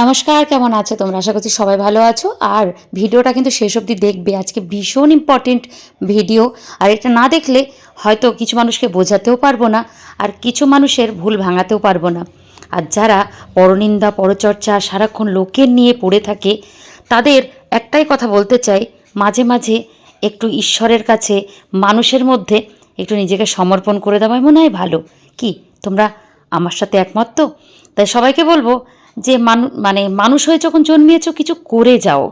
নমস্কার, কেমন আছো তোমরা? আশা করছি সবাই ভালো আছো। আর ভিডিওটা কিন্তু শেষ অবধি দেখবে। আজকে ভীষণ ইম্পর্টেন্ট ভিডিও আর এটা না দেখলে হয়তো কিছু মানুষকে বোঝাতেও পারব না, আর কিছু মানুষের ভুল ভাঙাতেও পারব না। আর যারা পরনিন্দা, পরচর্চা, সারাক্ষণ লোকের নিয়ে পড়ে থাকে, তাদের একটাই কথা বলতে চাই, মাঝে মাঝে একটু ঈশ্বরের কাছে, মানুষের মধ্যে একটু নিজেকে সমর্পণ করে দেওয়াই মনে হয় ভালো। কি? তোমরা আমার সাথে একমত তো? তাই সবাইকে বলব যে মানু মানে মানুষ হয়ে যখন জন্মিয়েছো, কিছু করে যাও।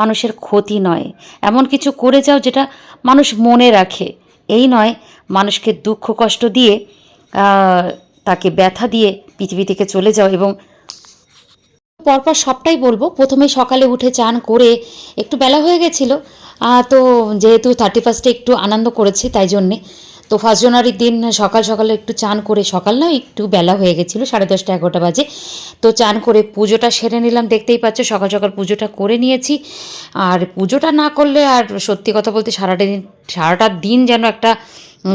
মানুষের ক্ষতি নয়। এমন কিছু করে যাও যেটা মানুষ মনে রাখে। এই নয়, মানুষকে দুঃখ, কষ্ট দিয়ে তাকে ব্যথা দিয়ে পৃথিবী থেকে চলে যাও এবং পরপর সবটাই বলব। প্রথমে সকালে উঠে চান করে একটু বেলা হয়ে গেছিল। তো যেহেতু থার্টি ফার্স্টে একটু আনন্দ করেছি, তাই জন্যে। তো ফার্স্ট জানুয়ারির দিন সকাল সকালে একটু চান করে, সকাল না একটু বেলা হয়ে গেছিল, সাড়ে দশটা এগারোটা বাজে। তো চান করে পুজোটা সেরে নিলাম, দেখতেই পাচ্ছ সকাল সকাল পুজোটা করে নিয়েছি। আর পুজোটা না করলে আর সত্যি কথা বলতে সারাটা দিন সারাটা দিন যেন একটা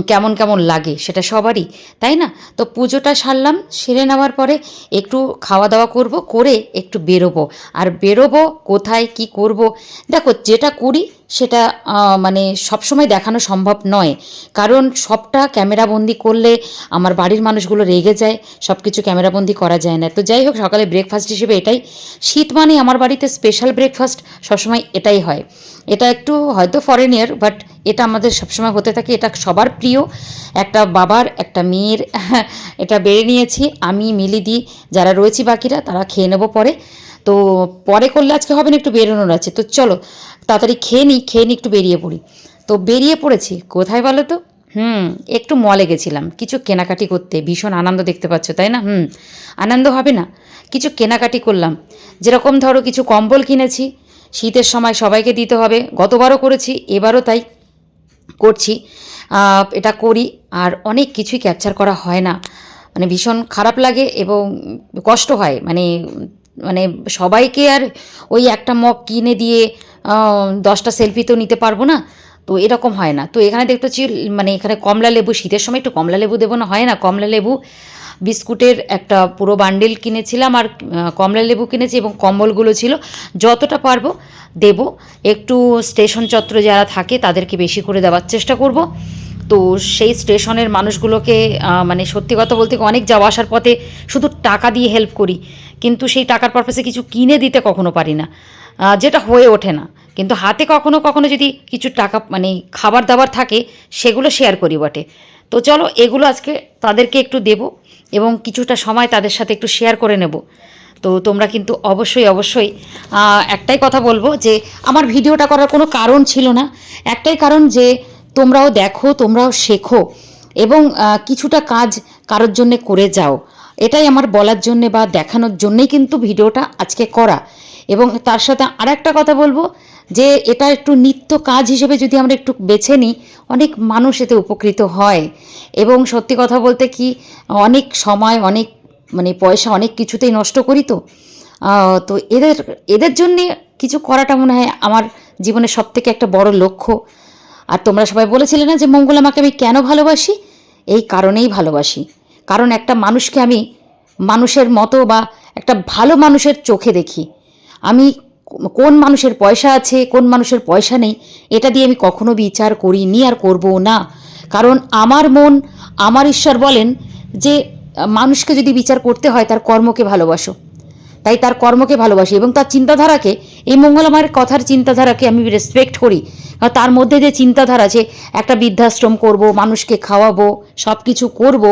কেমন কেমন লাগে সেটা সবারই, তাই না? তো পুজোটা সারলাম, সেরে নেওয়ার পরে একটু খাওয়া দাওয়া করব, করে একটু বেরোবো। আর বেরোবো কোথায়, কি করব? দেখো, যেটা করি সেটা মানে সবসময় দেখানো সম্ভব নয়। কারণ সবটা ক্যামেরাবন্দি করলে আমার বাড়ির মানুষগুলো রেগে যায় সব কিছু ক্যামেরাবন্দি করা যায় না। তো যাই হোক, সকালে ব্রেকফাস্ট হিসেবে এটাই। শীত মানে আমার বাড়িতে স্পেশাল ব্রেকফাস্ট সবসময় এটাই হয়। এটা একটু হয়তো ফরেন ইয়ার বাট এটা আমাদের সবসময় হতে থাকে, এটা সবার প্রিয়। একটা বাবার, একটা মেয়ের, এটা বেড়ে নিয়েছি। আমি মিলিদি যারা রয়েছি বাকিরা, তারা খেয়ে নেব পরে। তো পরে করলে আজকে হবে না, একটু বেরোনোর আছে। তো চলো, তাড়াতাড়ি খেয়ে নিই খেয়ে নিই, একটু বেরিয়ে পড়ি। তো বেরিয়ে পড়েছি। কোথায় বলো তো? হুম, একটু মলে গেছিলাম। কিছু কেনাকাটি করতে। ভীষণ আনন্দ দেখতে পাচ্ছ, তাই না? হুম, আনন্দ হবে না। কিছু কেনাকাটি করলাম। যেরকম ধরো কিছু কম্বল কিনেছি। শীতের সময় সবাইকে দিতে হবে। গতবারও করেছি, এবারও তাই। করছি। এটা করি আর অনেক কিছুই ক্যাপচার করা হয় না। মানে ভীষণ খারাপ লাগে এবং কষ্ট হয়। মানে মানে সবাইকে আর ওই একটা মগ কিনে দিয়ে দশটা সেলফি তো নিতে পারব না। তো এরকম হয় না। তো এখানে দেখতে পাচ্ছি মানে এখানে কমলা লেবু, শীতের সময় একটু কমলা লেবু দেবো না, হয় না? কমলা লেবু বিস্কুটের একটা পুরো বান্ডিল কিনেছিলাম আর কমলা লেবু কিনেছি এবং কম্বলগুলো ছিল। যতটা পারব দেব। একটু স্টেশন চত্বরে যারা থাকে তাদেরকে বেশি করে দেওয়ার চেষ্টা করব। তো সেই স্টেশনের মানুষগুলোকে মানে সত্যি কথা বলতে অনেক যাওয়া আসার পথে শুধু টাকা দিয়ে হেল্প করি। কিন্তু সেই টাকার পারপাসে কিছু কিনে দিতে কখনো পারি না। যেটা হয়ে ওঠে না। কিন্তু হাতে কখনো কখনো যদি কিছু টাকা মানে খাবার দাবার থাকে, সেগুলো শেয়ার করি বটে। তো চলো এগুলো আজকে তাদেরকে একটু দেব। এবং কিছুটা সময় তাদের সাথে একটু শেয়ার করে নেব। তো তোমরা কিন্তু অবশ্যই অবশ্যই একটাই কথা বলব যে আমার ভিডিওটা করার কোনো কারণ ছিল না। একটাই কারণ যে তোমরাও দেখো, তোমরাও শেখো এবং কিছুটা কাজ কারোর জন্যে করে যাও। এটাই আমার বলার জন্যে বা দেখানোর জন্যেই কিন্তু ভিডিওটা আজকে করা। এবং তার সাথে আর একটা কথা বলব, যে এটা একটু নিত্য কাজ হিসেবে যদি আমরা একটু বেছে নিই, অনেক মানুষ এতে উপকৃত হয়। এবং সত্যি কথা বলতে কি, অনেক সময়, অনেক মানে পয়সা অনেক কিছুতেই নষ্ট করি তো। তো এদের এদের জন্যে কিছু করাটা মনে হয় আমার জীবনের সব থেকে একটা বড় লক্ষ্য। আর তোমরা সবাই বলেছিলে না যে, মঙ্গল আমাকে আমি কেন ভালোবাসি? এই কারণেই ভালোবাসি। কারণ একটা মানুষকে আমি মানুষের মতো বা একটা ভালো মানুষের চোখে দেখি। আমি কোন মানুষের পয়সা আছে, কোন মানুষের পয়সা নেই, এটা দিয়ে আমি কখনো বিচার করিনি আর করব না। কারণ আমার মন, আমার ঈশ্বর বলেন যে, মানুষকে যদি বিচার করতে হয়, তার কর্মকে ভালোবাসো। তাই তার কর্মকে ভালোবাসি এবং তার চিন্তাধারাকে, এই মঙ্গলমায়ের কথার চিন্তাধারাকে আমি রেসপেক্ট করি। কারণ তার মধ্যে যে চিন্তাধারা আছে, একটা বৃদ্ধাশ্রম করব, মানুষকে খাওয়াবো সব কিছু করব,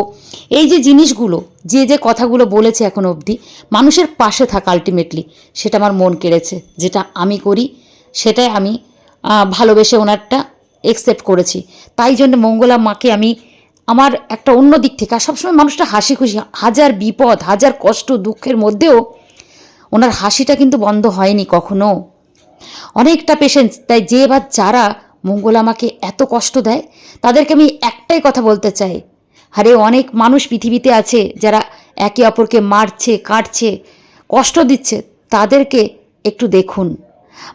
এই যে জিনিসগুলো, যে যে কথাগুলো বলেছে এখন অবধি, মানুষের পাশে থাকা আলটিমেটলি সেটা আমার মন কেড়েছে, যেটা আমি করি, সেটাই আমি ভালোবেসে ওনারটা একসেপ্ট করেছি। তাই জন্য মঙ্গলা মাকে আমি আমার একটা অন্য দিক থেকে, আর সবসময় মানুষটা হাসি খুশি, হাজার বিপদ, হাজার কষ্ট, দুঃখের মধ্যেও ওনার হাসিটা কিন্তু বন্ধ হয়নি কখনো। অনেকটা পেশেন্স তাই যে বা যারা মঙ্গল আমাকে এত কষ্ট দেয়, তাদেরকে আমি একটাই কথা বলতে চাই। আরে, অনেক মানুষ পৃথিবীতে আছে যারা একে অপরকে মারছে, কাটছে, কষ্ট দিচ্ছে, তাদেরকে একটু দেখুন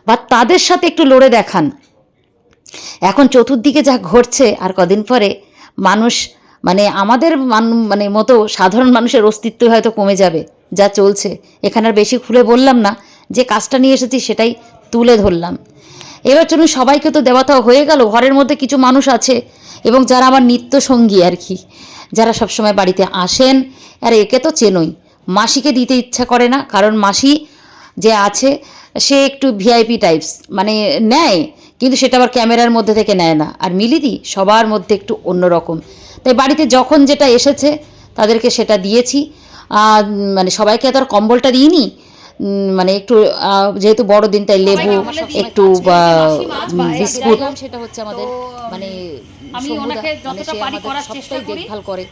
বা তাদের সাথে একটু লড়ে দেখান। এখন চতুর্দিকে যা ঘটছে, আর কদিন পরে মানুষ মানে আমাদের মানে মতো সাধারণ মানুষের অস্তিত্ব হয়তো কমে যাবে। যা চলছে। এখানে আর বেশি খুলে বললাম না। যে কাজটা নিয়ে এসেছি সেটাই তুলে ধরলাম। এবার চলুন, সবাইকে তো দেওয়া হয়ে গেল। ঘরের মধ্যে কিছু মানুষ আছে এবং যারা আমার নিত্য সঙ্গী আর কি। যারা সবসময় বাড়িতে আসেন, আর একে তো চেনই। মাসিকে দিতে ইচ্ছা করে না, কারণ মাসি যে আছে, সে একটু ভিআইপি টাইপস মানে নেয়, কিন্তু সেটা আবার ক্যামেরার মধ্যে থেকে নেয় না। আর মিলিদি সবার মধ্যে একটু অন্যরকম। তাই বাড়িতে যখন যেটা এসেছে, তাদেরকে সেটা দিয়েছি। মানে সবাইকে তো আর কম্বলটা দিইনি। মানে একটু যেহেতু বড় দিন তাই লেবু একটু বিস্কুট। সেটা হচ্ছে আমাদের মানে আমি ওনাকে মানে যতটা পারি করার চেষ্টা করি। দেখভাল করে।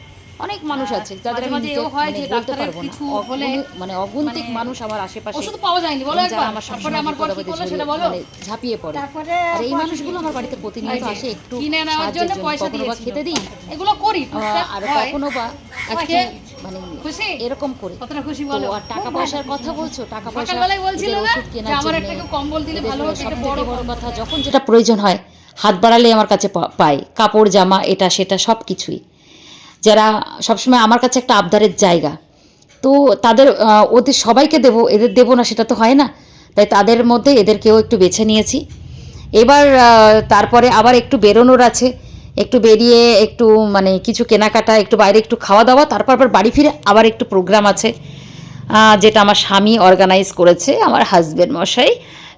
অনেক মানুষ আছে যাদের আমি মাঝে মাঝে এও হয় মানে যে বলতে ডাক্তারের পারব না। কিছু হলে মানে অগুন্তিক মানে মানুষ আমার আশেপাশে ওষুধ পাওয়া যায়নি বলো একবার। আমার তারপরে আমার বর কি করল সেটা বলো? মানে ঝাঁপিয়ে পড়ে। তারপরে আর এই মানুষগুলো আমার বাড়িতে প্রতিনিয়ত আসে একটু কিনে নেওয়ার জন্য। পয়সা দিয়েছিল। খেতে দিই। এগুলো করি আর কখনো বা আজকে মানে খুশি? এরকম করে। কতটা খুশি বলো? আর টাকা পয়সার কথা বলছো টাকা পয়সা সকালবেলায় বলছিলে না যে আমার একটা কম্বল দিলে ভালো হতো এটা বড় বড় কথা। যখন যেটা প্রয়োজন হয় হাত বাড়ালে আমার কাছে পা- পায় কাপড় জামা এটা সেটা সব কিছুই যারা সবসময় আমার কাছে একটা আবদারের জায়গা তো তাদের ওদের সবাইকে দেবো এদের দেবো না সেটা তো হয় না। তাই তাদের মধ্যে এদেরকেও একটু বেছে নিয়েছি। এবার তারপরে আবার একটু বেরোনোর আছে। একটু বেরিয়ে, একটু মানে কিছু কেনাকাটা, একটু বাইরে একটু খাওয়া দাওয়া তারপর আবার বাড়ি ফিরে আবার একটু প্রোগ্রাম আছে যেটা আমার স্বামী অর্গানাইজ করেছে, আমার হাজব্যান্ড মশাই।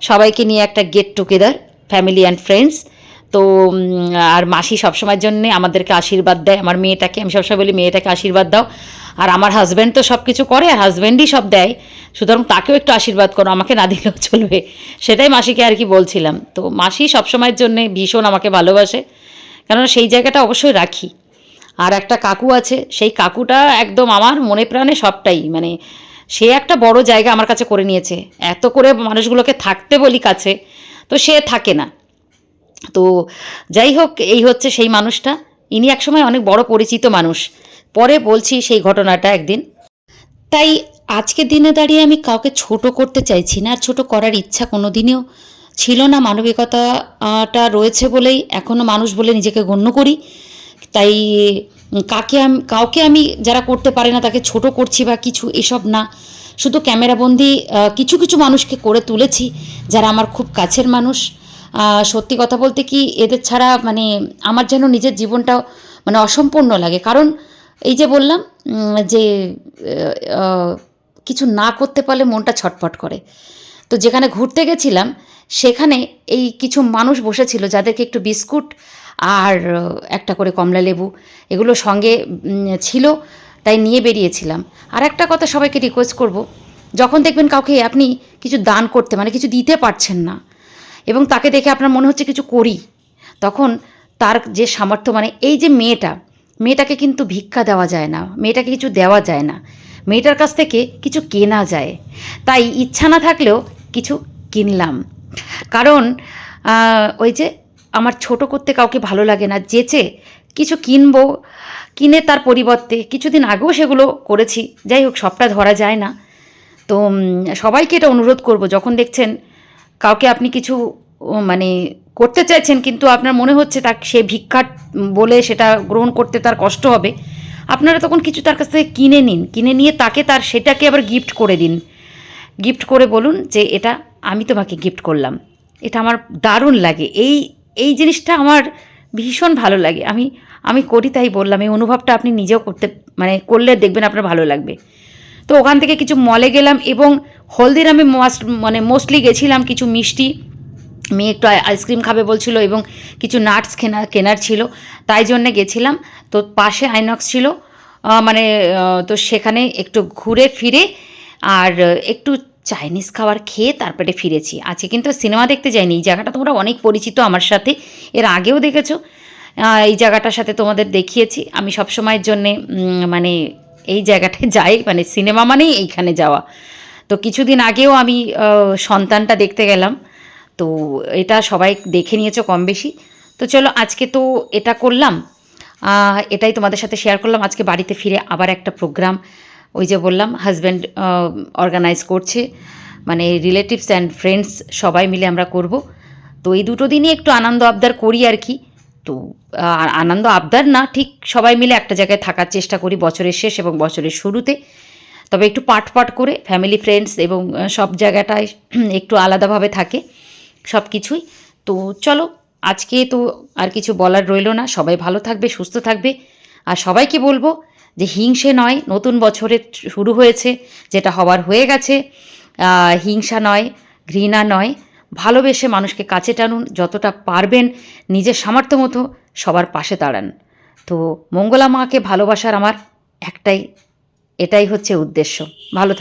সবাইকে নিয়ে একটা get together family and friends তো আর মাসি সবসময়ের জন্য আমাদেরকে আশীর্বাদ দেয়, আমার মেয়েটাকে, আমি সবসময় বলি, মেয়েটাকে আশীর্বাদ দাও। আর আমার হাজব্যান্ড তো সব কিছু করে, আর হাজব্যান্ডই সব দেয়। সুতরাং তাকেও একটু আশীর্বাদ করো, আমাকে না দিলেও চলবে। সেটাই মাসিকে আর কি বলছিলাম। তো মাসি সবসময়ের জন্যে ভীষণ আমাকে ভালোবাসে। কেননা সেই জায়গাটা অবশ্যই রাখি। আর একটা কাকু আছে, সেই কাকুটা একদম আমার মনে প্রাণে সবটাই। মানে সে একটা বড় জায়গা আমার কাছে করে নিয়েছে। এত করে মানুষগুলোকে থাকতে বলি কাছে, তো সে থাকে না। তো যাই হোক, এই হচ্ছে সেই মানুষটা। ইনি একসময় অনেক বড় পরিচিত মানুষ। পরে বলছি সেই ঘটনাটা একদিন। তাই আজকের দিনে দাঁড়িয়ে আমি কাউকে ছোট করতে চাইছি না, আর ছোট করার ইচ্ছা কোনো দিনেও ছিল না মানবিকতাটা রয়েছে বলেই এখনও মানুষ বলে নিজেকে গণ্য করি। তাই কাকে আমি, কাউকে আমি যারা করতে পারে না তাকে ছোট করছি বা কিছু এসব না। শুধু ক্যামেরাবন্দি কিছু কিছু মানুষকে করে তুলেছি যারা আমার খুব কাছের মানুষ। সত্যি কথা বলতে কি এদের ছাড়া মানে আমার যেন নিজের জীবনটাও মানে অসম্পূর্ণ লাগে। কারণ এই যে বললাম যে কিছু না করতে পারলে মনটা ছটফট করে। তো যেখানে ঘুরতে গেছিলাম সেখানে এই কিছু মানুষ বসেছিল যাদেরকে একটু বিস্কুট আর একটা করে কমলা লেবু এগুলো সঙ্গে ছিল, তাই নিয়ে বেরিয়েছিলাম। আর একটা কথা সবাইকে রিকোয়েস্ট করব, যখন দেখবেন কাউকে আপনি কিছু দান করতে মানে কিছু দিতে পারছেন না এবং তাকে দেখে আপনার মনে হচ্ছে কিছু করি, তখন তার যে সামর্থ্য মানে এই যে মেয়েটা, মেয়েটাকে কিন্তু ভিক্ষা দেওয়া যায় না, মেয়েটাকে কিছু দেওয়া যায় না, মেয়েটার কাছ থেকে কিছু কেনা যায়। তাই ইচ্ছা না থাকলেও কিছু কিনলাম। কারণ ওই যে আমার ছোট করতে কাউকে ভালো লাগে না, যেচে কিছু কিনবো, কিনে তার পরিবর্তে কিছুদিন আগেও সেগুলো করেছি, যাই হোক সবটা ধরা যায় না। তো সবাইকে এটা অনুরোধ করব, যখন দেখছেন কাউকে আপনি কিছু মানে করতে চাইছেন, কিন্তু আপনার মনে হচ্ছে তা সে ভিক্ষা বলে সেটা গ্রহণ করতে তার কষ্ট হবে, আপনারা তখন কিছু তার কাছ থেকে কিনে নিন, কিনে নিয়ে তাকে তার সেটাকে আবার গিফট করে দিন। গিফট করে বলুন যে, এটা আমি তোমাকে গিফট করলাম। এটা আমার দারুণ লাগে। এই এই জিনিসটা আমার ভীষণ ভালো লাগে। আমি আমি করি তাই বললাম। এই অনুভবটা আপনি নিজেও করতে মানে করলে দেখবেন আপনার ভালো লাগবে। তো ওখান থেকে কিছু মলে গেলাম এবং হলদিরামে মাস্ট মানে মোস্টলি গেছিলাম কিছু মিষ্টি। মেয়ে একটু আই- আইসক্রিম খাবে বলছিল এবং কিছু নাটস কেনা কেনার ছিল। তাই জন্যে গেছিলাম। তো পাশে আইনক্স ছিল। মানে তো সেখানে একটু ঘুরে ফিরে আর একটু চাইনিজ খাবার খেয়ে তারপরে ফিরেছি। আজকে কিন্তু সিনেমা দেখতে যাইনি। এই জায়গাটা তোমরা অনেক পরিচিত আমার সাথে। এর আগেও দেখেছ। এই জায়গাটার সাথে তোমাদের দেখিয়েছি। আমি সবসময়ের জন্যে মানে এই জায়গাটায় যাই। মানে সিনেমা মানেই এইখানে যাওয়া। তো কিছুদিন আগেও আমি সন্তানটা দেখতে গেলাম। তো এটা সবাই দেখে নিয়েছো কম বেশি। তো চলো, আজকে তো এটা করলাম। এটাই তোমাদের সাথে শেয়ার করলাম। আজকে বাড়িতে ফিরে আবার একটা প্রোগ্রাম ওই যে বললাম হাজব্যান্ড অর্গানাইজ করছে। মানে রিলেটিভস অ্যান্ড ফ্রেন্ডস সবাই মিলে আমরা করব। তো এই দুটো দিনই একটু আনন্দ আবদার করি আর কি। তো আনন্দ আবদার না, ঠিক সবাই মিলে একটা জায়গায় থাকার চেষ্টা করি বছরের শেষ এবং বছরের শুরুতে। তবে একটু পাট পাট করে ফ্যামিলি ফ্রেন্ডস এবং সব জায়গাটায় একটু আলাদাভাবে থাকে সব কিছুই তো চলো, আজকে তো আর কিছু বলার রইল না। সবাই ভালো থাকবে, সুস্থ থাকবে। আর সবাইকে বলব যে হিংসে নয়, নতুন বছরে শুরু হয়েছে, যেটা হবার হয়ে গেছে। হিংসা নয়, ঘৃণা নয়, ভালোবেসে মানুষকে কাছে টানুন, যতটা পারবেন নিজের সামর্থ্য মতো সবার পাশে দাঁড়ান। তো মঙ্গলা মাকে ভালোবাসার আমার একটাই, এটাই হচ্ছে উদ্দেশ্য। ভালো